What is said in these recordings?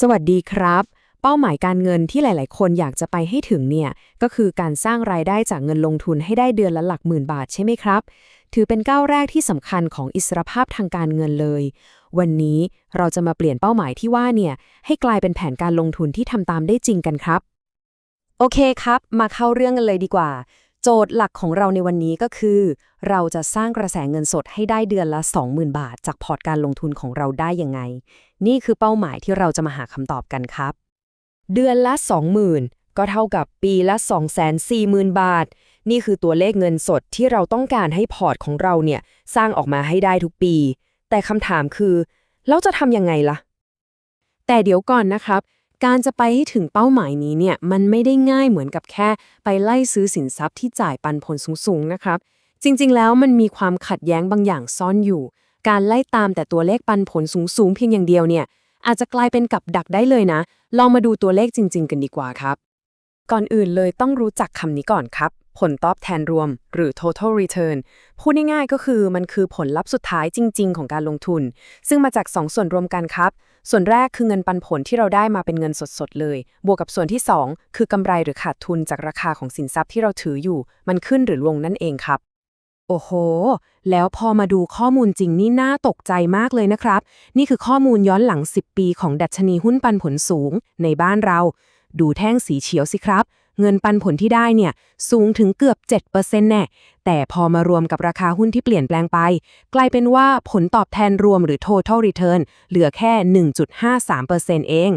สวัสดีครับ เป้าหมายการเงินที่หลาย ๆ คนอยากจะไปให้ถึงเนี่ย ก็คือการสร้างรายได้จากเงินลงทุนให้ได้เดือนละหลักหมื่นบาทใช่ไหมครับ ถือเป็นก้าวแรกที่สำคัญของอิสรภาพทางการเงินเลย วันนี้เราจะมาเปลี่ยนเป้าหมายที่ว่าเนี่ยให้กลายเป็นแผนการลงทุนที่ทำตามได้จริงกันครับ โอเคครับ มาเข้าเรื่องกันเลยดีกว่า โจทย์หลักของเราในวันนี้ก็คือ เราจะสร้างกระแสเงินสดให้ได้เดือนละ 20,000 บาท จากพอร์ตการลงทุนของเราได้ยังไง นี่คือเป้าหมายที่เราจะมาหาคำตอบกันครับ เดือนละ 20,000 ก็เท่ากับปีละ 240,000 บาท นี่คือตัวเลขเงินสดที่เราต้องการให้พอร์ตของเราเนี่ยสร้างออกมาให้ได้ทุกปี แต่คำถามคือแล้วจะทำยังไงล่ะ แต่เดี๋ยวก่อนนะครับ การจะไปให้ถึงเป้าหมายนี้เนี่ยมันไม่ได้ง่ายเหมือนกับแค่ไปไล่ซื้อสินทรัพย์ที่จ่ายปันผลสูงๆนะครับ จริงๆ แล้วมันมีความขัดแย้งบางอย่างซ่อนอยู่ การไล่ตามแต่ตัวเลขปันผลสูงๆ เพียงอย่างเดียวเนี่ยอาจจะกลายเป็นกับดักได้เลยนะ ลองมาดูตัวเลขจริง ๆ กันดีกว่าครับ ก่อนอื่นเลยต้องรู้จักคำนี้ก่อนครับ ผลตอบแทนรวม หรือ total return พูดง่ายๆก็คือมันคือผลลัพธ์สุดท้ายจริง ๆ ของการลงทุน ซึ่งมาจาก 2 ส่วนรวมกันครับ ส่วนแรกคือเงินปันผลที่เราได้มาเป็นเงินสดๆเลย บวกกับส่วนที่ 2 คือกำไรหรือขาดทุนจากราคาของสินทรัพย์ที่เราถืออยู่ มันขึ้นหรือลงนั่นเองครับ โอ้โห แล้วพอมาดูข้อมูลจริงนี่น่าตกใจมากเลยนะครับ นี่คือข้อมูลย้อนหลัง 10 ปีของดัชนีหุ้นปันผลสูงในบ้านเรา ดูแท่งสีเขียวสิครับ เงินปันผลที่ได้เนี่ยสูงถึงเกือบ 7%แน่ แต่พอมารวมกับราคาหุ้นที่เปลี่ยนแปลงไป กลายเป็นว่าผลตอบแทนรวมหรือ total return เหลือแค่ 1.53%เอง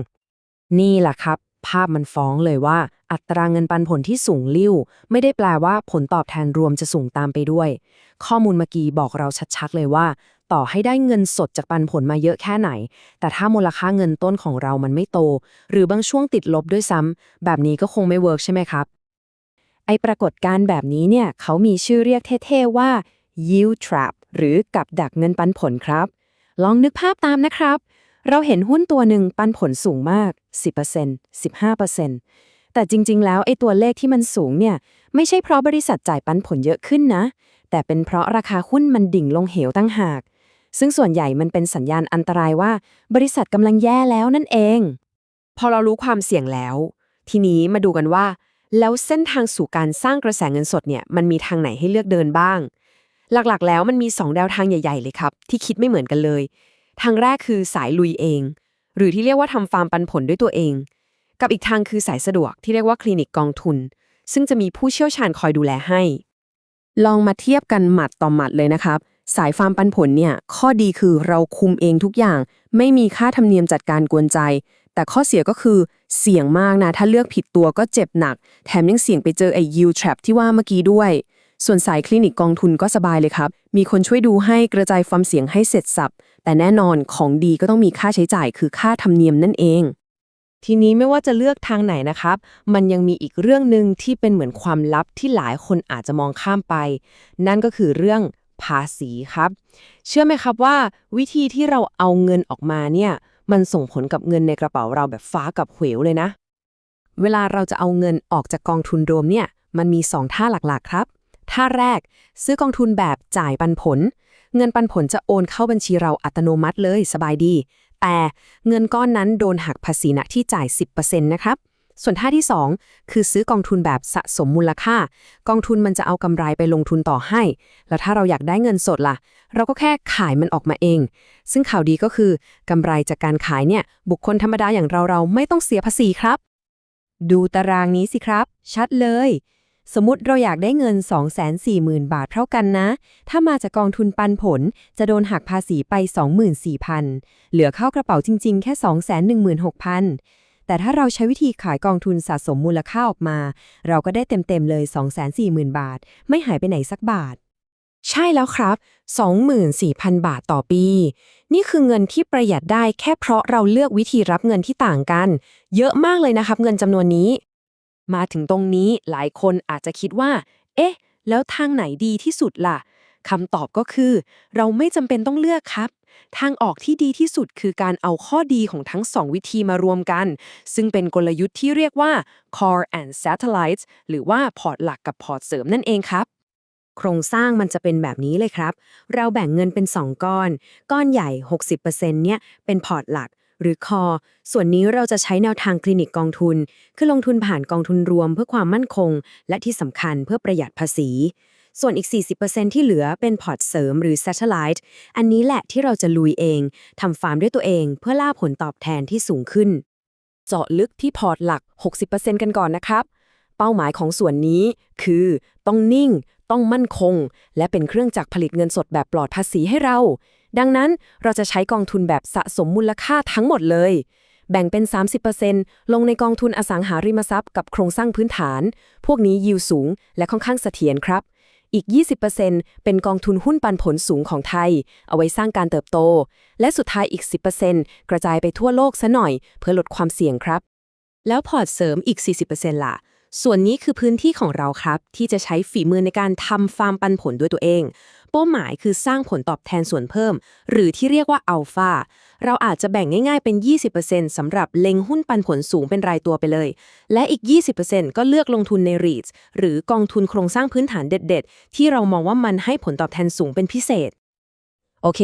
นี่แหละครับ ภาพมันฟ้องเลยว่า อัตราเงินปันผลที่สูงลิ่ว ไม่ได้แปลว่าผลตอบแทนรวมจะสูงตามไปด้วย ข้อมูลเมื่อกี้บอกเราชัดๆเลยว่า ต่อให้ได้เงินสดจากปันผลมาเยอะแค่ไหน แต่ถ้ามูลค่าเงินต้นของเรามันไม่โต หรือบางช่วงติดลบด้วยซ้ำ แบบนี้ก็คงไม่เวิร์กใช่ไหมครับ ไอปรากฏการณ์แบบนี้เนี่ย เขามีชื่อเรียกเท่ๆว่า yield trap หรือกับดักเงินปันผลครับ ลองนึกภาพตามนะครับ เราเห็นหุ้นตัวหนึ่งปันผลสูงมาก 10% 15%แต่จริงๆ แล้วไอ้ตัวเลขที่มันสูงเนี่ยไม่ใช่เพราะบริษัทจ่ายปันผลเยอะขึ้นนะ แต่เป็นเพราะราคาหุ้นมันดิ่งลงเหวตั้งหาก ซึ่งส่วนใหญ่มันเป็นสัญญาณอันตรายว่า บริษัทกำลังแย่แล้วนั่นเอง พอเรารู้ความเสี่ยงแล้ว ทีนี้มาดูกันว่า แล้วเส้นทางสู่การสร้างกระแสเงินสดเนี่ยมันมีทางไหนให้เลือกเดินบ้าง หลักๆ แล้วมันมี2แนวทางใหญ่ ๆ เลยครับ ที่คิดไม่เหมือนกันเลย ทางแรกคือสายลุยเอง หรือที่เรียกว่าทำฟาร์มปันผลด้วยตัวเอง กับอีกทางคือสายสะดวกที่เรียกว่าคลินิกกองทุน ซึ่งจะมีผู้เชี่ยวชาญคอยดูแลให้ ลองมาเทียบกันหมัดต่อหมัดเลยนะครับ สายฟาร์มปันผลเนี่ย ข้อดีคือเราคุมเองทุกอย่าง ไม่มีค่าธรรมเนียมจัดการกวนใจ แต่ข้อเสียก็คือเสี่ยงมากนะ ถ้าเลือกผิดตัวก็เจ็บหนัก แถมยังเสี่ยงไปเจอไอ้ yield trap ที่ว่าเมื่อกี้ด้วย ส่วนสายคลินิกกองทุนก็สบายเลยครับ มีคนช่วยดูให้กระจายความเสี่ยงให้เสร็จสับ แต่แน่นอนของดีก็ต้องมีค่าใช้จ่ายคือค่าธรรมเนียมนั่นเองทีนี้ไม่ว่าจะเลือกทางไหนนะครับ มันยังมีอีกเรื่องหนึ่งที่เป็นเหมือนความลับที่หลายคนอาจจะมองข้ามไป นั่นก็คือเรื่อง ภาษีครับ เชื่อไหมครับว่า วิธีที่เราเอาเงินออกมาเนี่ย มันส่งผลกับเงินในกระเป๋าเราแบบฟ้ากับเหวเลยนะ เวลาเราจะเอาเงินออกจากกองทุนรวมเนี่ย มันมี 2 ท่าหลักๆครับ ท่าแรกซื้อกองทุนแบบจ่ายปันผล เงินปันผลจะโอนเข้าบัญชีเราอัตโนมัติเลยสบายดี แต่เงินก้อนนั้นโดนหักภาษีณที่จ่าย 10%นะครับ ส่วนท่าที่ 2 คือซื้อกองทุนแบบสะสมมูลค่า กองทุนมันจะเอากำไรไปลงทุนต่อให้ แล้วถ้าเราอยากได้เงินสดล่ะ เราก็แค่ขายมันออกมาเอง ซึ่งข่าวดีก็คือกำไรจากการขายเนี่ย บุคคลธรรมดาอย่างเราเราไม่ต้องเสียภาษีครับ ดูตารางนี้สิครับ ชัดเลย สมมติเราอยากได้เงิน 240,000 บาทเท่ากันนะ ถ้ามาจากกองทุนปันผลจะโดนหักภาษีไป 24,000 เหลือเข้ากระเป๋าจริง ๆ แค่ 216,000 แต่ถ้าเราใช้วิธีขายกองทุนสะสมมูลค่าออกมา เราก็ได้เต็มๆเลย 240,000 บาท ไม่หายไปไหนสักบาท ใช่แล้วครับ 24,000 บาทต่อปี นี่คือเงินที่ประหยัดได้แค่เพราะเราเลือกวิธีรับเงินที่ต่างกัน เยอะมากเลยนะครับ เงินจำนวนนี้ มาถึงตรงนี้หลายคนอาจจะคิดว่า เอ๊ะ แล้วทางไหนดีที่สุดล่ะ คำตอบก็คือ เราไม่จำเป็นต้องเลือกครับ ทางออกที่ดีที่สุดคือการเอาข้อดีของทั้งสองวิธีมารวมกัน ซึ่งเป็นกลยุทธ์ที่เรียกว่า core and satellites หรือว่าพอร์ตหลักกับพอร์ตเสริมนั่นเองครับโครงสร้างมันจะเป็นแบบนี้เลยครับ เราแบ่งเงินเป็น 2 ก้อน ก้อนใหญ่ 60%เนี่ยเป็นพอร์ตหลัก หรือ Core ส่วนนี้เราจะใช้แนวทางคลินิกกองทุน คือลงทุนผ่านกองทุนรวมเพื่อความมั่นคง และที่สำคัญเพื่อประหยัดภาษี ส่วนอีก 40%ที่เหลือเป็นพอร์ตเสริมหรือ Satellite อันนี้แหละที่เราจะลุยเองทำฟาร์มด้วยตัวเองเพื่อล่าผลตอบแทนที่สูงขึ้น เจาะลึกที่พอร์ตหลัก 60%กันก่อนนะครับ เป้าหมายของส่วนนี้คือ ต้องนิ่ง ต้องมั่นคง และเป็นเครื่องจักรผลิตเงินสดแบบปลอดภาษีให้เรา ดังนั้นเราจะใช้กองทุนแบบสะสมมูลค่าทั้งหมดเลยแบ่งเป็น 30%ลงในกองทุนอสังหาริมทรัพย์กับโครงสร้างพื้นฐาน พวกนี้ยิวสูงและค่อนข้างเสถียรครับ อีก 20%เป็นกองทุนหุ้นปันผลสูงของไทย เอาไว้สร้างการเติบโต และสุดท้ายอีก 10%กระจายไปทั่วโลกซะหน่อย เพื่อลดความเสี่ยงครับ แล้วพอร์ตเสริมอีก 40%ล่ะ ส่วนนี้คือพื้นที่ของเราครับ ที่จะใช้ฝีมือในการทำฟาร์มปันผลด้วยตัวเอง เป้าหมายคือสร้างผลตอบแทนส่วนเพิ่ม หรือที่เรียกว่าอัลฟาเราอาจจะแบ่งง่ายๆเป็น 20%สำหรับเล็งหุ้นปันผลสูงเป็นรายตัวไปเลย และอีก 20%ก็เลือกลงทุนใน r e i t หรือกองทุนโครงสร้างพื้นฐานเด็ด ๆ ที่เรามองว่ามันให้ผลตอบแทนสูงเป็นพิเศษ โอเค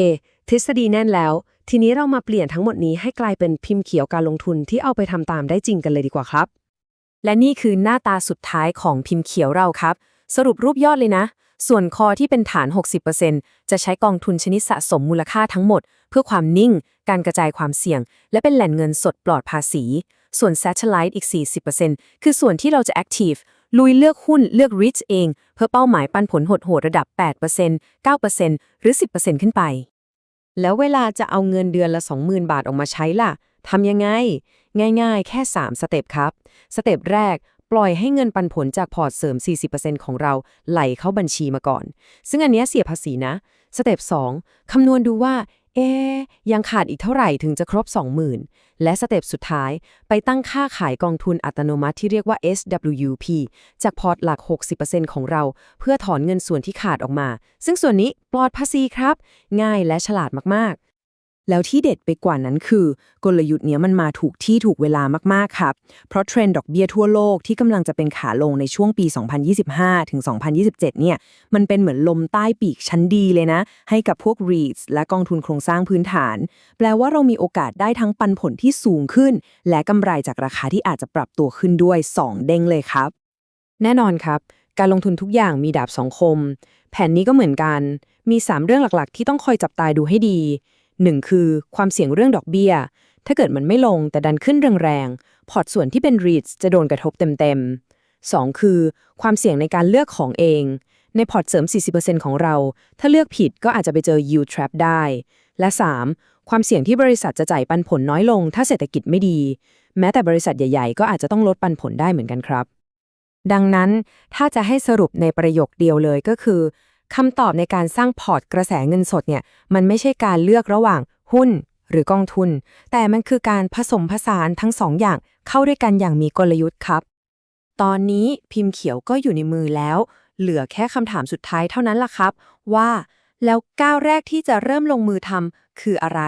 ทฤษฎีแน่นแล้ว ทีนี้เรามาเปลี่ยนทั้งหมดนี้ให้กลายเป็นพิมพ์เขียวการลงทุนที่เอาไปทำตามได้จริงกันเลยดีกว่าครับ และนี่คือหน้าตาสุดท้ายของพิมพ์เขียวเราครับ สรุปรูปยอดเลยนะ ส่วนคอที่เป็นฐาน 60%จะใช้กองทุนชนิดสะสมมูลค่าทั้งหมด เพื่อความนิ่ง การกระจายความเสี่ยง และเป็นแหล่งเงินสดปลอดภาษี ส่วน Satellite อีก 40%คือส่วนที่เราจะ Active ลุยเลือกหุ้นเลือก REITs เอง เพื่อเป้าหมายปันผลโหดๆระดับ 8% 9%หรือ 10%ขึ้นไป แล้วเวลาจะเอาเงินเดือนละ 20,000 บาทออกมาใช้ล่ะทำยังไง ง่ายๆ แค่ 3 สเต็ปครับ สเต็ปแรก ปล่อยให้เงินปันผลจากพอร์ตเสริม 40%ของเราไหลเข้าบัญชีมาก่อน ซึ่งอันนี้เสียภาษีนะ สเต็ป2คำนวณดูว่า เอ๊ยังขาดอีกเท่าไหร่ถึงจะครบ 20,000 และสเต็ปสุดท้าย ไปตั้งค่าขายกองทุนอัตโนมัติที่เรียกว่า SWP จากพอร์ตหลัก 60%ของเรา เพื่อถอนเงินส่วนที่ขาดออกมา ซึ่งส่วนนี้ปลอดภาษีครับ ง่ายและฉลาดมากๆ แล้วที่เด็ดไปกว่านั้นคือ กลยุทธ์เนี้ยมันมาถูกที่ถูกเวลามากๆครับ เพราะเทรนด์ดอกเบี้ยทั่วโลกที่กำลังจะเป็นขาลงในช่วงปี 2025 ถึง 2027 เนี่ย มันเป็นเหมือนลมใต้ปีกชั้นดีเลยนะ ให้กับพวก REITs และกองทุนโครงสร้างพื้นฐาน แปลว่าเรามีโอกาสได้ทั้งปันผลที่สูงขึ้น และกำไรจากราคาที่อาจจะปรับตัวขึ้นด้วย 2 เด้งเลยครับ แน่นอนครับ การลงทุนทุกอย่างมีดาบสองคม แผนนี้ก็เหมือนกัน มี 3 เรื่องหลักๆ ที่ต้องคอยจับตาดูให้ดี 1คือความเสี่ยงเรื่องดอกเบี้ย ถ้าเกิดมันไม่ลงแต่ดันขึ้นแรงๆพอร์ตส่วนที่เป็น REITs จะโดนกระทบเต็มๆ 2 คือ ความเสี่ยงในการเลือกของเอง ในพอร์ตเสริม 40%ของเรา ถ้าเลือกผิดก็อาจจะไปเจอ yield trap ได้ และ 3 ความเสี่ยงที่บริษัทจะจ่ายปันผลน้อยลง ถ้าเศรษฐกิจไม่ดี แม้แต่บริษัทใหญ่ ๆ ก็อาจจะต้องลดปันผลได้เหมือนกันครับ ดังนั้นถ้าจะให้สรุปในประโยคเดียวเลยก็คือ คำตอบในการสร้างพอร์ตกระแสเงินสดเนี่ยมันไม่ใช่การเลือกระหว่างหุ้นหรือกองทุน แต่มันคือการผสมผสานทั้งสองอย่างเข้าด้วยกันอย่างมีกลยุทธ์ครับ ตอนนี้พิมพ์เขียวก็อยู่ในมือแล้ว เหลือแค่คำถามสุดท้ายเท่านั้นล่ะครับ ว่า แล้วก้าวแรกที่จะเริ่มลงมือทำคืออะไร